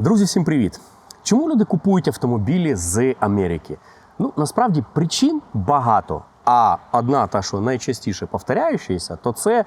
Друзі, всім привіт! Чому люди купують автомобілі з Америки? Ну насправді причин багато. А одна та, що найчастіше повторяючася, то це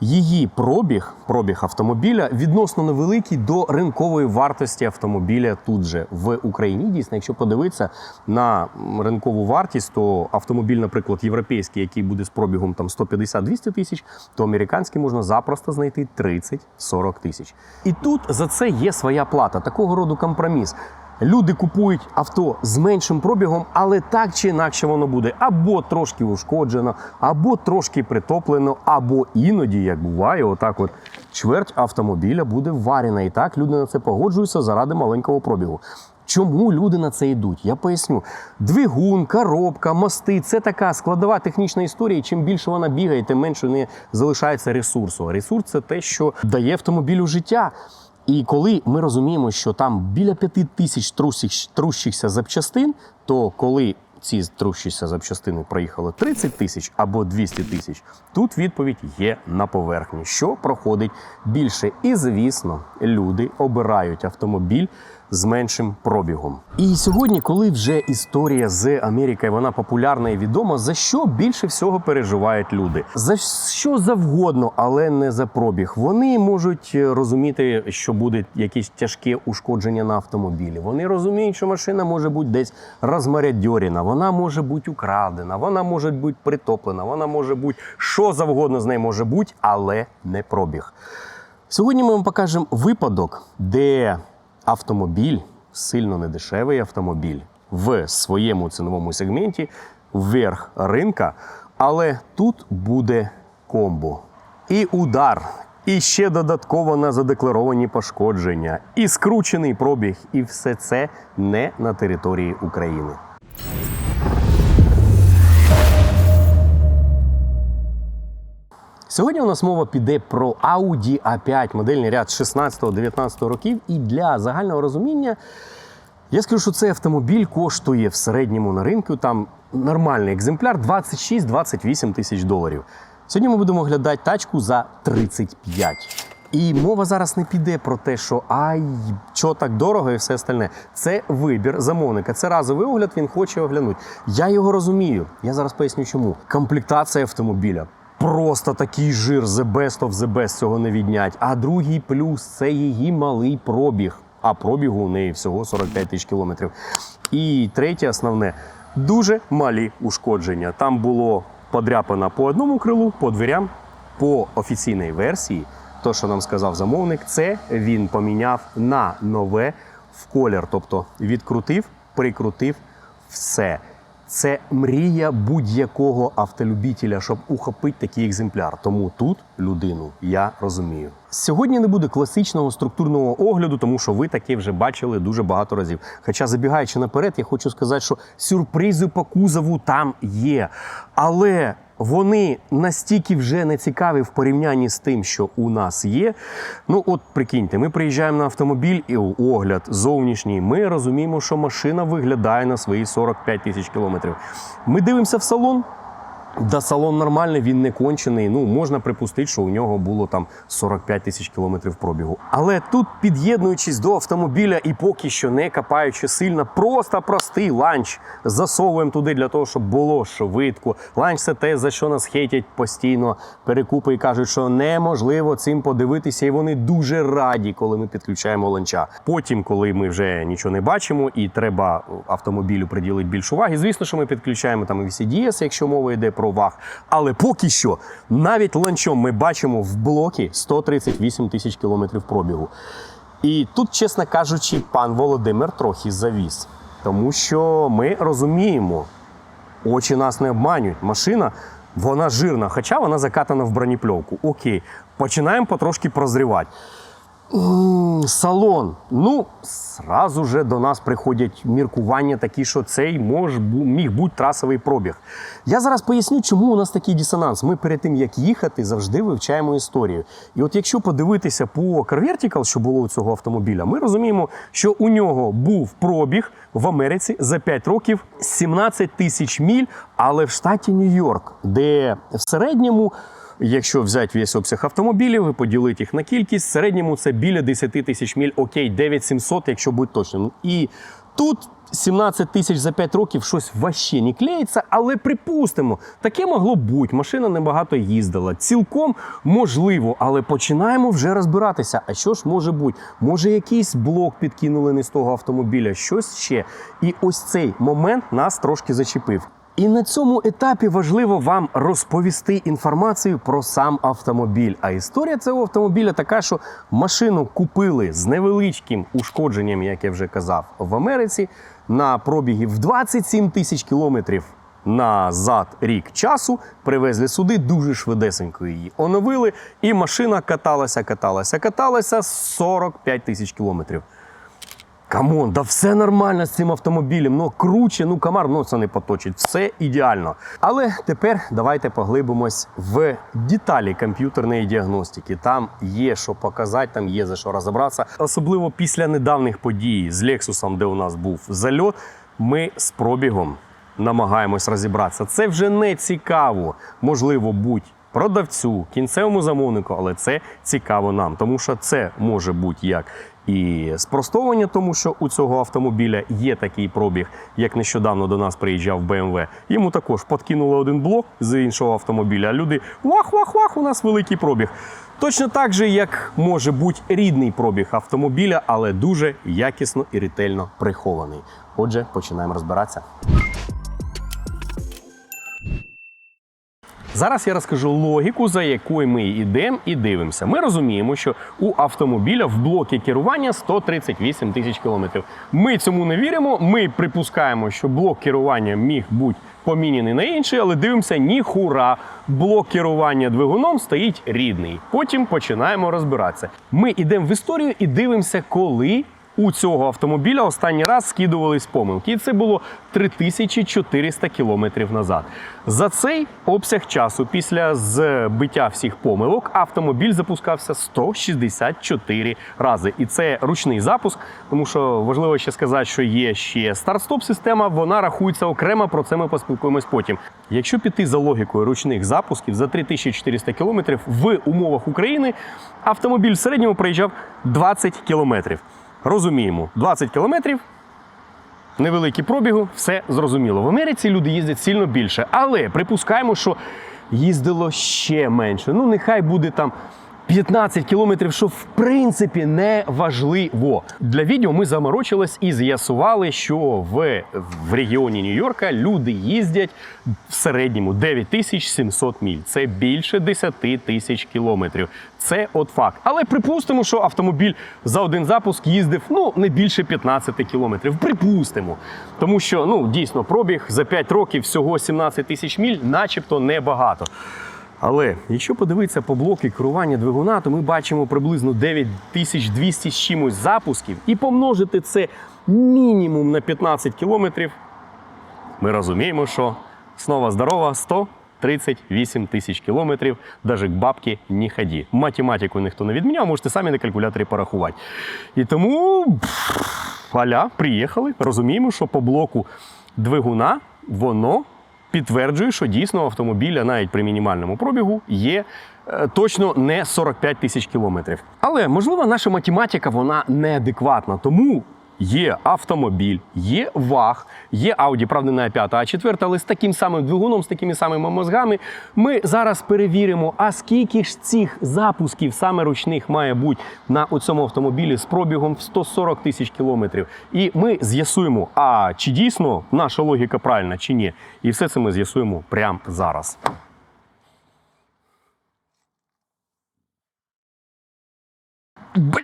її пробіг, пробіг автомобіля відносно невеликий до ринкової вартості автомобіля тут же в Україні. Дійсно, якщо подивитися на ринкову вартість, то автомобіль, наприклад, європейський, який буде з пробігом там 150-200 тисяч, то американський можна запросто знайти 30-40 тисяч. І тут за це є своя плата, такого роду компроміс. Люди купують авто з меншим пробігом, але так чи інакше воно буде або трошки ушкоджено, або трошки притоплено, або іноді, як буває, отак от чверть автомобіля буде варена. І так люди на це погоджуються заради маленького пробігу. Чому люди на це йдуть? Я поясню. Двигун, коробка, мости це така складова технічна історія. і Чим більше вона бігає, тим менше не залишається ресурсу. Ресурс це те, що дає автомобілю життя. І коли ми розуміємо, що там біля п'яти тисяч трущихся запчастин, то коли ці трущіся запчастини проїхали 30 тисяч або 200 тисяч, тут відповідь є на поверхні, що проходить більше. І звісно, люди обирають автомобіль з меншим пробігом. І сьогодні, коли вже історія з Америкою вона популярна і відома, за що більше всього переживають люди? За що завгодно, але не за пробіг. Вони можуть е, розуміти, що буде якесь тяжке ушкодження на автомобілі. Вони розуміють, що машина може бути десь розмарядьорена, вона може бути украдена, вона може бути притоплена, вона може бути що завгодно з нею може бути, але не пробіг. Сьогодні ми вам покажемо випадок, де автомобіль, сильно недешевий автомобіль, в своєму ціновому сегменті вверх ринка, але тут буде комбо. І удар, і ще додатково на задекларовані пошкодження, і скручений пробіг, і все це не на території України. Сьогодні у нас мова піде про Audi A5, модельний ряд 16-19 років. І для загального розуміння я скажу, що цей автомобіль коштує в середньому на ринку там нормальний екземпляр 26-28 тисяч доларів. Сьогодні ми будемо оглядати тачку за 35. І мова зараз не піде про те, що ай, що так дорого і все остальне. Це вибір замовника. Це разовий огляд, він хоче оглянути. Я його розумію. Я зараз поясню, чому. Комплектація автомобіля. Просто такий жир, the best of the best, цього не віднять. А другий плюс це її малий пробіг. А пробігу у неї всього 45 тисяч кілометрів. І третє основне дуже малі ушкодження. Там було подряпано по одному крилу, по дверям, по офіційній версії. То, що нам сказав замовник, це він поміняв на нове в колір. Тобто відкрутив, прикрутив все. Це мрія будь-якого автолюбітеля, щоб ухопити такий екземпляр. Тому тут людину я розумію. Сьогодні не буде класичного структурного огляду, тому що ви таке вже бачили дуже багато разів. Хоча, забігаючи наперед, я хочу сказати, що сюрпризи по кузову там є. Але вони настільки вже не цікаві в порівнянні з тим, що у нас є. Ну, от прикиньте, ми приїжджаємо на автомобіль і огляд зовнішній. Ми розуміємо, що машина виглядає на свої 45 тисяч кілометрів. Ми дивимося в салон. Да, салон нормальний, він не кончений. Ну, можна припустити, що у нього було там 45 тисяч кілометрів пробігу. Але тут, під'єднуючись до автомобіля і поки що не капаючи сильно, просто простий ланч засовуємо туди для того, щоб було швидко. Ланч це те, за що нас хейтять постійно перекупи і кажуть, що неможливо цим подивитися, і вони дуже раді, коли ми підключаємо ланча. Потім, коли ми вже нічого не бачимо, і треба автомобілю приділити більше уваги, звісно, що ми підключаємо там VCDS, якщо мова йде про ваг. Але поки що, навіть ланчом ми бачимо в блокі 138 тисяч кілометрів пробігу. І тут, чесно кажучи, пан Володимир трохи завіс, тому що ми розуміємо, очі нас не обманюють. Машина вона жирна, хоча вона закатана в бронепльовку. Окей, починаємо потрошки прозрівати. Салон. Ну, зразу же до нас приходять міркування такі, що цей мож, міг бути трасовий пробіг. Я зараз поясню, чому у нас такий дисонанс. Ми перед тим, як їхати, завжди вивчаємо історію. І от якщо подивитися по Car Vertical, що було у цього автомобіля, ми розуміємо, що у нього був пробіг в Америці за 5 років 17 тисяч міль, але в штаті Нью-Йорк, де в середньому Якщо взяти весь обсяг автомобілів і поділити їх на кількість, в середньому це біля 10 тисяч міль, окей, 9700, якщо бути точним. І тут 17 тисяч за 5 років щось ваще не клеїться, але припустимо, таке могло бути. Машина небагато їздила. Цілком можливо, але починаємо вже розбиратися. А що ж може бути? Може, якийсь блок підкинули не з того автомобіля, щось ще. І ось цей момент нас трошки зачепив. І на цьому етапі важливо вам розповісти інформацію про сам автомобіль. А історія цього автомобіля така, що машину купили з невеличким ушкодженням, як я вже казав, в Америці на пробігі в 27 тисяч кілометрів. Назад рік часу привезли сюди дуже швидесенько її оновили, і машина каталася, каталася, каталася 45 тисяч кілометрів. Камон, да все нормально з цим автомобілем. Ну круче, ну комар носа не поточить. Все ідеально. Але тепер давайте поглибимось в деталі комп'ютерної діагностики. Там є що показати, там є за що розібратися. Особливо після недавніх подій з Лексусом, де у нас був зальот, ми з пробігом намагаємось розібратися. Це вже не цікаво. Можливо, будь продавцю, кінцевому замовнику, але це цікаво нам, тому що це може бути як і спростовування, тому що у цього автомобіля є такий пробіг, як нещодавно до нас приїжджав BMW. Йому також подкинули один блок з іншого автомобіля. А люди вах-вах-вах, у нас великий пробіг. Точно так же, як може бути рідний пробіг автомобіля, але дуже якісно і ретельно прихований. Отже, починаємо розбиратися. Зараз я розкажу логіку, за якою ми йдемо і дивимося. Ми розуміємо, що у автомобіля в блокі керування 138 тисяч кілометрів. Ми цьому не віримо. Ми припускаємо, що блок керування міг бути поміняний на інший, але дивимося, ніхура. Блок керування двигуном стоїть рідний. Потім починаємо розбиратися. Ми йдемо в історію і дивимося, коли у цього автомобіля останній раз скидувались помилки. І це було 3400 кілометрів назад. За цей обсяг часу, після збиття всіх помилок, автомобіль запускався 164 рази. І це ручний запуск, тому що важливо ще сказати, що є ще старт-стоп система, вона рахується окремо. Про це ми поспілкуємось потім. Якщо піти за логікою ручних запусків за 3400 кілометрів в умовах України, автомобіль в середньому проїжджав 20 кілометрів. Розуміємо, 20 кілометрів. Невеликі пробігу, все зрозуміло. В Америці люди їздять сильно більше, але припускаємо, що їздило ще менше. Ну, нехай буде там 15 кілометрів, що в принципі не важливо. Для відео ми заморочились і з'ясували, що в, в регіоні Нью-Йорка люди їздять в середньому 9700 міль. Це більше 10 тисяч кілометрів. Це от факт. Але припустимо, що автомобіль за один запуск їздив ну не більше 15 кілометрів. Припустимо. Тому що ну дійсно пробіг за 5 років всього 17 тисяч міль, начебто небагато. Але якщо подивитися по блоки керування двигуна, то ми бачимо приблизно 9200 з чимось запусків і помножити це мінімум на 15 кілометрів. Ми розуміємо, що снова здорова 138 тисяч кілометрів, навіть к бабки не ході. Математику ніхто не відміняв, можете самі на калькуляторі порахувати. І тому аля, приїхали, розуміємо, що по блоку двигуна воно підтверджує, що дійсно автомобіля навіть при мінімальному пробігу є е, точно не 45 тисяч кілометрів. Але можливо, наша математика вона неадекватна, тому. Є автомобіль, є ваг, є Audi, правда, не А5, а 4, але з таким самим двигуном, з такими самими мозгами. Ми зараз перевіримо, а скільки ж цих запусків саме ручних має бути на цьому автомобілі з пробігом в 140 тисяч кілометрів. І ми з'ясуємо, а чи дійсно наша логіка правильна, чи ні. І все це ми з'ясуємо прямо зараз. Блядь!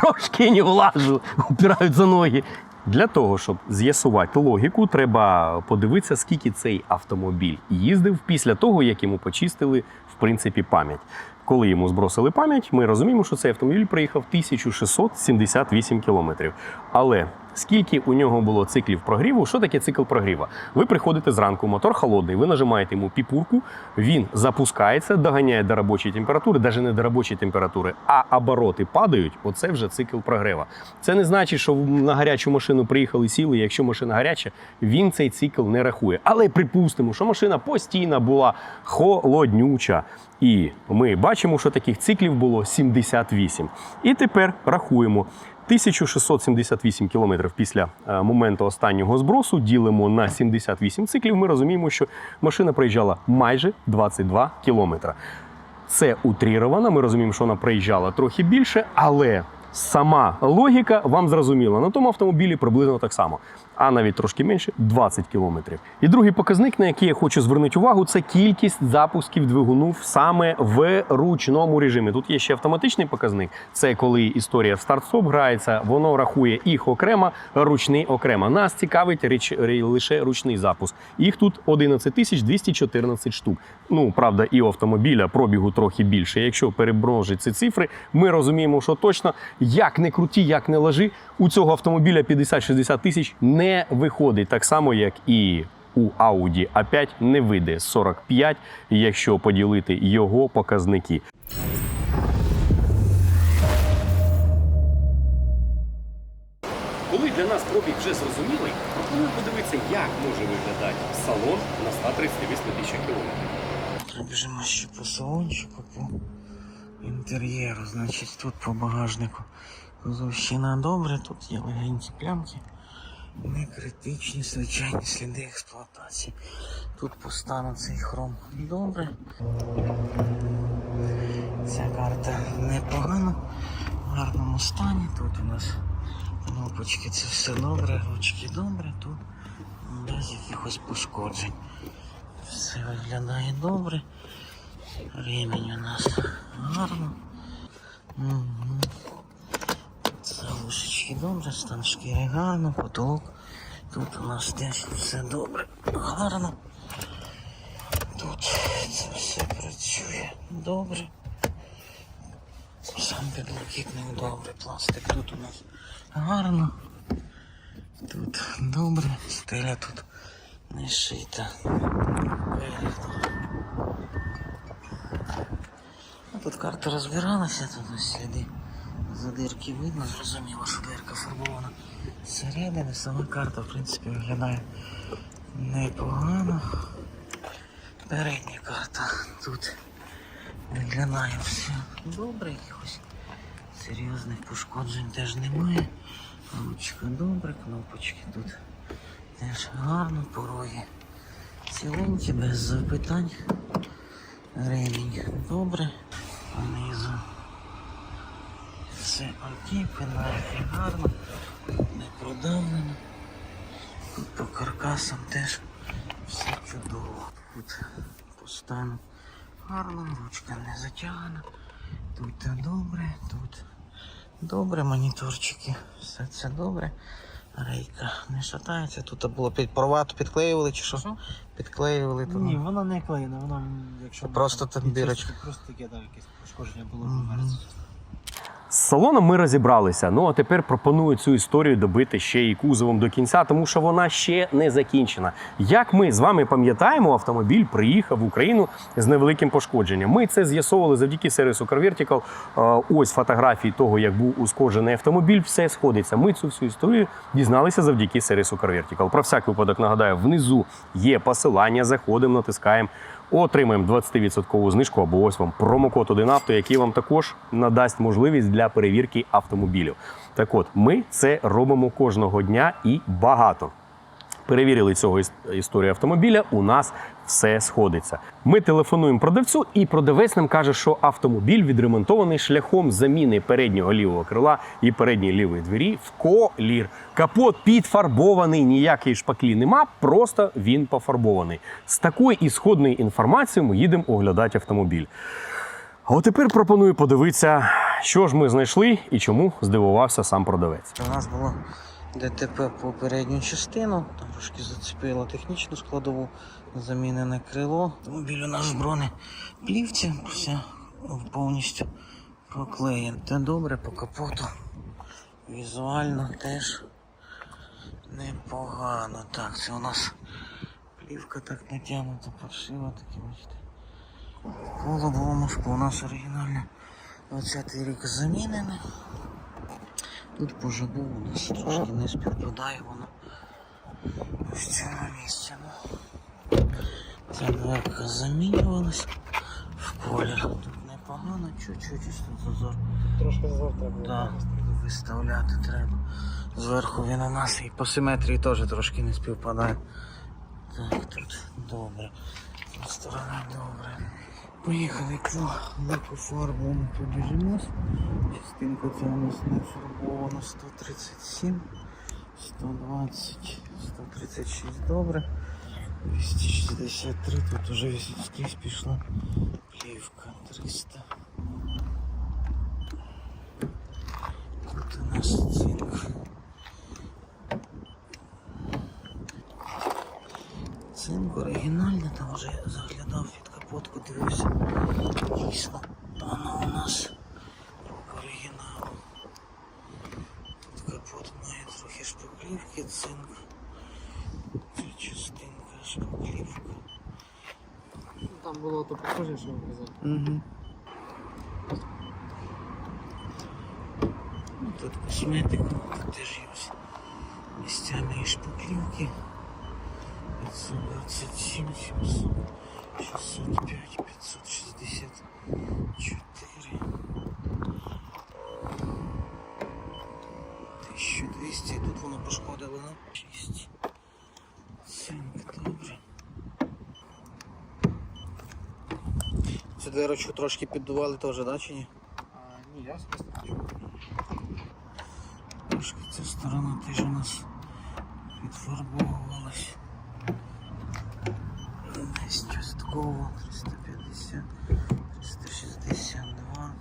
Трошки не влажу, упирають за ноги. Для того, щоб з'ясувати логіку, треба подивитися, скільки цей автомобіль їздив після того, як йому почистили в принципі пам'ять. Коли йому збросили пам'ять, ми розуміємо, що цей автомобіль проїхав 1678 кілометрів. Але скільки у нього було циклів прогріву. Що таке цикл прогріва? Ви приходите зранку, мотор холодний, ви нажимаєте йому піпурку, він запускається, доганяє до робочої температури, навіть не до робочої температури, а обороти падають. Оце вже цикл прогрева. Це не значить, що на гарячу машину приїхали, сіли. Якщо машина гаряча, він цей цикл не рахує. Але припустимо, що машина постійно була холоднюча. І ми бачимо, що таких циклів було 78. І тепер рахуємо. 1678 кілометрів після е, моменту останнього збросу ділимо на 78 циклів. Ми розуміємо, що машина проїжджала майже 22 кілометри. Це утріровано. Ми розуміємо, що вона проїжджала трохи більше, але сама логіка вам зрозуміла. На тому автомобілі приблизно так само, а навіть трошки менше 20 кілометрів. І другий показник, на який я хочу звернути увагу, це кількість запусків двигуну саме в ручному режимі. Тут є ще автоматичний показник. Це коли історія в старт-стоп грається, воно рахує їх окремо, ручний окремо. Нас цікавить річ, лише ручний запуск. Їх тут 11 тисяч 214 штук. Ну правда, і у автомобіля пробігу трохи більше. Якщо переброжить ці цифри, ми розуміємо, що точно як не круті, як не лажи, у цього автомобіля 50-60 тисяч не виходить так само, як і. У Audi A5 не вийде 45, якщо поділити його показники. Коли для нас пробіг вже зрозумілий, пропоную подивитися, як може виглядати салон на 138 тисячах кілометрів. Пробіжимо ще по салончику, по інтер'єру. Значить, тут по багажнику кузовщина добре, тут є легенькі плямки. Не критичні, звичайні сліди експлуатації. Тут по стану цей хром добре. Ця карта непогана, в гарному стані. Тут у нас кнопочки, це все добре, ручки добре, тут без якихось пошкоджень. Все виглядає добре. Ремінь у нас гарно. Залушечки добре, стан шкіри гарно, потолок. Тут у нас теж все добре, гарно. Тут це все працює добре. Сам підлокітник добре, пластик тут у нас гарно. Тут добре, стеля тут не шита. Тут карта розбиралася, тут ось сліди задирки видно, зрозуміло, що дирка фарбована зсередини. Сама карта, в принципі, виглядає непогано. Передня карта тут виглядає все добре, якихось серйозних пошкоджень теж немає. Ручка добре, кнопочки тут теж гарно, пороги ціленькі, без запитань. Ремінь добре, понизу. Все окей, пенальки гарно, не продавлено. Тут по каркасам теж все чудово. Тут по стану гарно, ручка не затягана. Тут добре, тут добре, моніторчики, все це добре. Рейка не шатається. Тут було під порвато підклеювали чи що? Що? Підклеювали тут. Ні, воно не клеєне, воно якщо Просто там дирочка. Просто таке, так, якесь пошкодження було mm З салоном ми розібралися. Ну а тепер пропоную цю історію добити ще і кузовом до кінця, тому що вона ще не закінчена. Як ми з вами пам'ятаємо, автомобіль приїхав в Україну з невеликим пошкодженням. Ми це з'ясовували завдяки сервісу Car Vertical. Е, Ось фотографії того, як був ушкоджений автомобіль. Все сходиться. Ми цю всю історію дізналися завдяки сервісу Car Vertical. Про всяк випадок нагадаю, внизу є посилання. Заходимо, натискаємо. Отримаємо 20% знижку або ось вам промокод 1авто, який вам також надасть можливість для перевірки автомобілів. Так от, ми це робимо кожного дня і багато. Перевірили цього іс- історію автомобіля. У нас все сходиться. Ми телефонуємо продавцю, і продавець нам каже, що автомобіль відремонтований шляхом заміни переднього лівого крила і передньої лівої двері в колір. Капот підфарбований, ніякої шпаклі нема, просто він пофарбований. З такою ісходною інформацією ми їдемо оглядати автомобіль. А от тепер пропоную подивитися, що ж ми знайшли і чому здивувався сам продавець. У нас було ДТП по передню частину, трошки зацепило технічну складову, замінене крило. Автомобіль у нас в бронеплівці, все повністю проклеєн. Те добре по капоту. Візуально теж Непогано. Так, це у нас плівка так натягнута, паршива таке, бачите. По лобовому у нас оригінальне 20 рік замінене. Тут по жабу у нас трошки не співпадає воно в цьому місці. Ця замінювалась в колір. Тут непогано, чуть-чуть тут зазор. Трошки завтра було. Да, виставляти треба. Зверху він у нас і по симетрії теж трошки не співпадає. Так, тут добре. Тут сторона добре. Поїхали по лаку фарбу ми побіжимось. Частинка ця у нас не фарбована 137, 120, 136 добре. 263, тут уже скрізь пішла плівка 300. Тут у нас цинк. Цинк оригінальний, там вже заглядав під капотку, дивився. Дійсно, воно у нас по оригіналу. Тут капот має трохи шпаклівки, цинк. Ця частинка шпаклівка. Там було то похоже, що ви казали. Угу. Ну, Тут косметика, тут теж є місцями і шпаклівки. 527, 700, 605, 564. 1200, і тут воно пошкодило на 6. Цинк, добре. Цю дверочку трошки піддували теж, да, чи ні? А, ні, я особисто. Трошки ця сторона теж у нас підфарбовувалась. Частково 350, 362.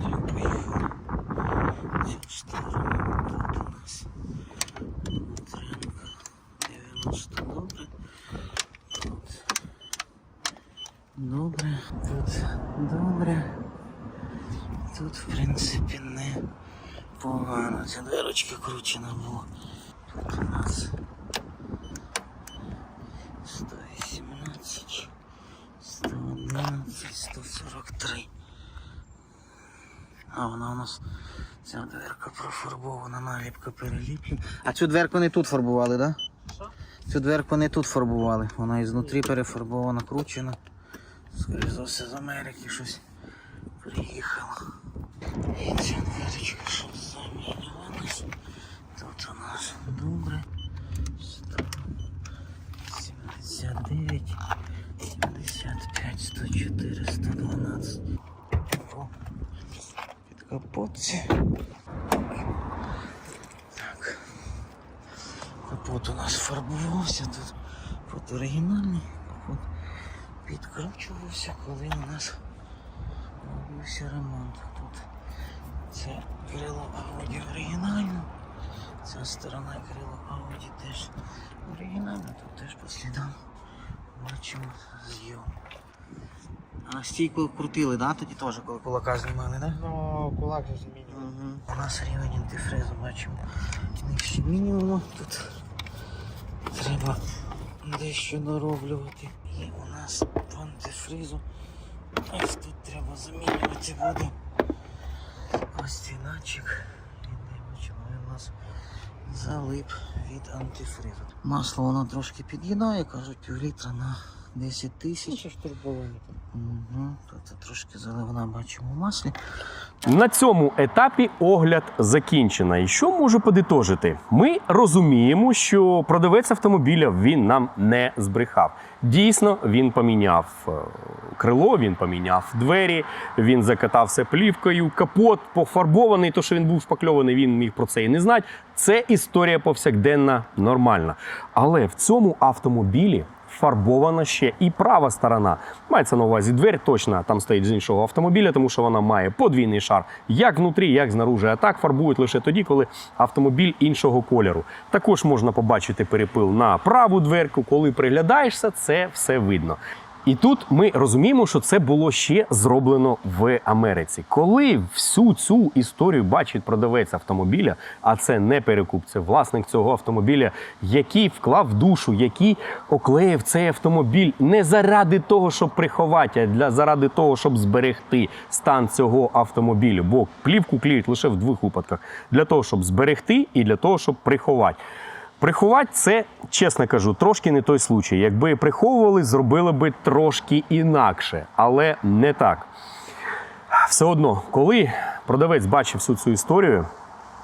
Так, поїхали. Цю сторону тут у нас Дмитренко 90 добре. Тут добре. Тут добре. Тут, в принципі, не погано. Ця дверочка кручена була. Тут у нас 118, 143. А вона у нас ця дверка профарбована, наліпка переліплена. А цю дверку не тут фарбували, так? Да? Що? Цю дверку не тут фарбували. Вона ізнутрі перефарбована, кручена. Скоріше за все з Америки щось приїхало. І ця дверочка що замінювалась. Тут у нас добре. 179, 75, 104, 112. По під капотці. Так. Капот у нас фарбувався тут. Капот оригінальний. Капот підкручувався, коли у нас робився ремонт. Тут це крило Audi оригінально. Ця сторона крила Audi теж оригінальна, тут теж по слідам бачимо зйом. А стійку крутили, да? Тоді теж коли кулака знімали, да? Ну, кулак же змінював. Угу. У нас рівень антифризу бачимо нижче мінімуму. Тут треба дещо нароблювати. І у нас по антифризу. Ось тут треба замінювати буде. Ось. Бачимо, він у нас залип від антифризу. Масло воно трошки під'їдає, кажуть, пів літра на 10 Ну, тисяч. що ж турбовані. Угу. Тут трошки заливна бачимо маслі. На цьому етапі огляд закінчено. І що можу подитожити? Ми розуміємо, що продавець автомобіля він нам не збрехав. Дійсно, він поміняв е, крило, він поміняв двері, він закатався плівкою, капот пофарбований, то що він був шпакльований, він міг про це і не знати. Це історія повсякденна, нормальна. Але в цьому автомобілі фарбована ще і права сторона. Мається на увазі двері точно там стоїть з іншого автомобіля, тому що вона має подвійний шар як внутрі, як знаружи. А так фарбують лише тоді, коли автомобіль іншого кольору. Також можна побачити перепил на праву дверку. Коли приглядаєшся, це все видно. І тут ми розуміємо, що це було ще зроблено в Америці. Коли всю цю історію бачить продавець автомобіля, а це не перекуп, це власник цього автомобіля, який вклав душу, який оклеїв цей автомобіль не заради того, щоб приховати, а для заради того, щоб зберегти стан цього автомобілю. Бо плівку клеють лише в двох випадках: для того, щоб зберегти, і для того, щоб приховати. Приховати це, чесно кажу, трошки не той случай. Якби приховували, зробили би трошки інакше, але не так. Все одно, коли продавець бачив всю цю історію,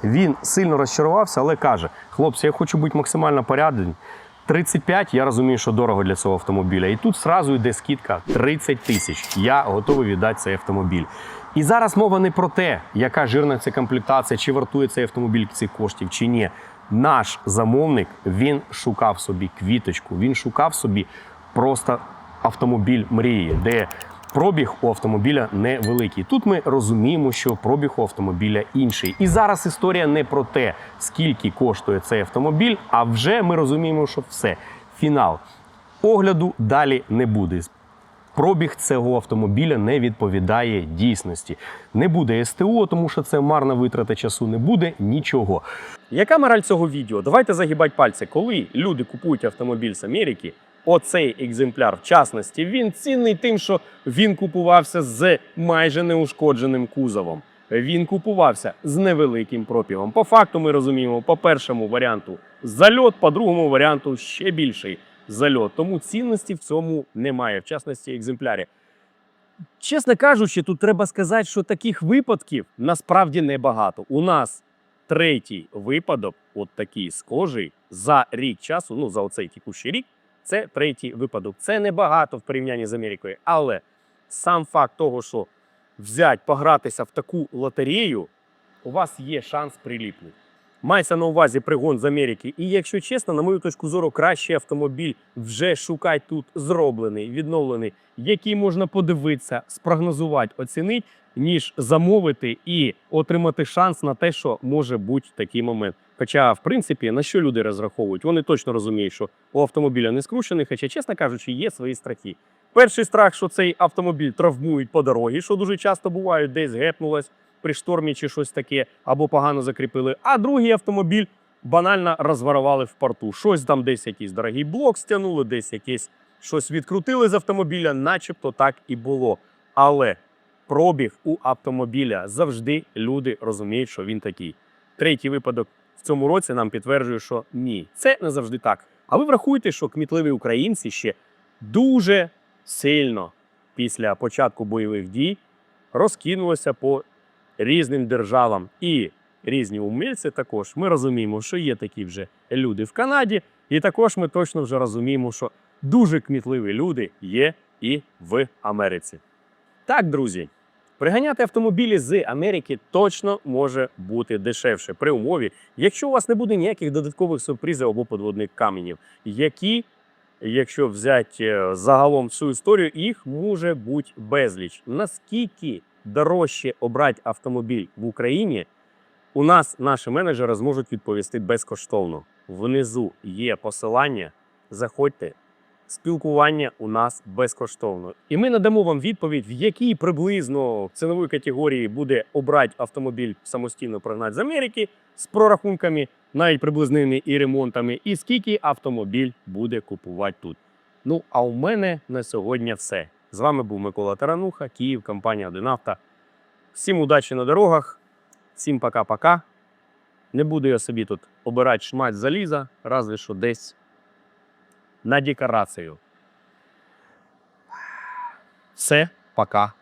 він сильно розчарувався, але каже: хлопці, я хочу бути максимально порядний. 35, я розумію, що дорого для цього автомобіля. І тут зразу йде скидка 30 тисяч. Я готовий віддати цей автомобіль. І зараз мова не про те, яка жирна це комплектація, чи вартує цей автомобіль цих коштів, чи ні. Наш замовник він шукав собі квіточку, він шукав собі просто автомобіль мрії, де пробіг у автомобіля невеликий. Тут ми розуміємо, що пробіг у автомобіля інший. І зараз історія не про те, скільки коштує цей автомобіль, а вже ми розуміємо, що все. Фінал. Огляду далі не буде. Пробіг цього автомобіля не відповідає дійсності. Не буде СТО, тому що це марна витрата часу, не буде нічого. Яка мораль цього відео? Давайте загибати пальці. Коли люди купують автомобіль з Америки, оцей екземпляр, в частності, він цінний тим, що він купувався з майже неушкодженим кузовом. Він купувався з невеликим пробігом. По факту ми розуміємо, по першому варіанту зальот, по другому варіанту ще більший зальот. Тому цінності в цьому немає, в частності екземплярі. Чесно кажучи, тут треба сказати, що таких випадків насправді небагато. У нас третій випадок, от такий схожий, за рік часу, ну за оцей текущий рік, це третій випадок. Це небагато в порівнянні з Америкою. Але сам факт того, що взять, погратися в таку лотерею, у вас є шанс приліпнути. Мається на увазі пригон з Америки. І якщо чесно, на мою точку зору, кращий автомобіль вже шукать тут зроблений, відновлений, який можна подивитися, спрогнозувати, оцінити, ніж замовити і отримати шанс на те, що може бути такий момент. Хоча, в принципі, на що люди розраховують? Вони точно розуміють, що у автомобіля не скручений, хоча, чесно кажучи, є свої страхи. Перший страх, що цей автомобіль травмують по дорозі, що дуже часто буває, десь гепнулось при штормі чи щось таке, або погано закріпили. А другий автомобіль банально розворували в порту. Щось там десь якийсь дорогий блок стягнули, десь якесь щось відкрутили з автомобіля, начебто так і було. Але пробіг у автомобіля завжди люди розуміють, що він такий. Третій випадок в цьому році нам підтверджує, що ні, це не завжди так. А ви врахуєте, що кмітливі українці ще дуже сильно після початку бойових дій розкинулися по різним державам і різні умільці. Також ми розуміємо, що є такі вже люди в Канаді, і також ми точно вже розуміємо, що дуже кмітливі люди є і в Америці. Так, друзі, приганяти автомобілі з Америки точно може бути дешевше при умові, якщо у вас не буде ніяких додаткових сюрпризів або подводних каменів, які, якщо взяти е, загалом всю історію, їх може бути безліч. Наскільки дорожче обрати автомобіль в Україні, у нас наші менеджери зможуть відповісти безкоштовно. Внизу є посилання. Заходьте. Спілкування у нас безкоштовно. І ми надамо вам відповідь, в якій приблизно цінової категорії буде обрати автомобіль самостійно прогнати з Америки з прорахунками, навіть приблизними і ремонтами, і скільки автомобіль буде купувати тут. Ну, а у мене на сьогодні все. З вами був Микола Тарануха, Київ, компанія Одинавто. Всім удачі на дорогах, всім пока-пока. Не буду я собі тут обирати шмат заліза, разве що десь на декорацію. Все, пока.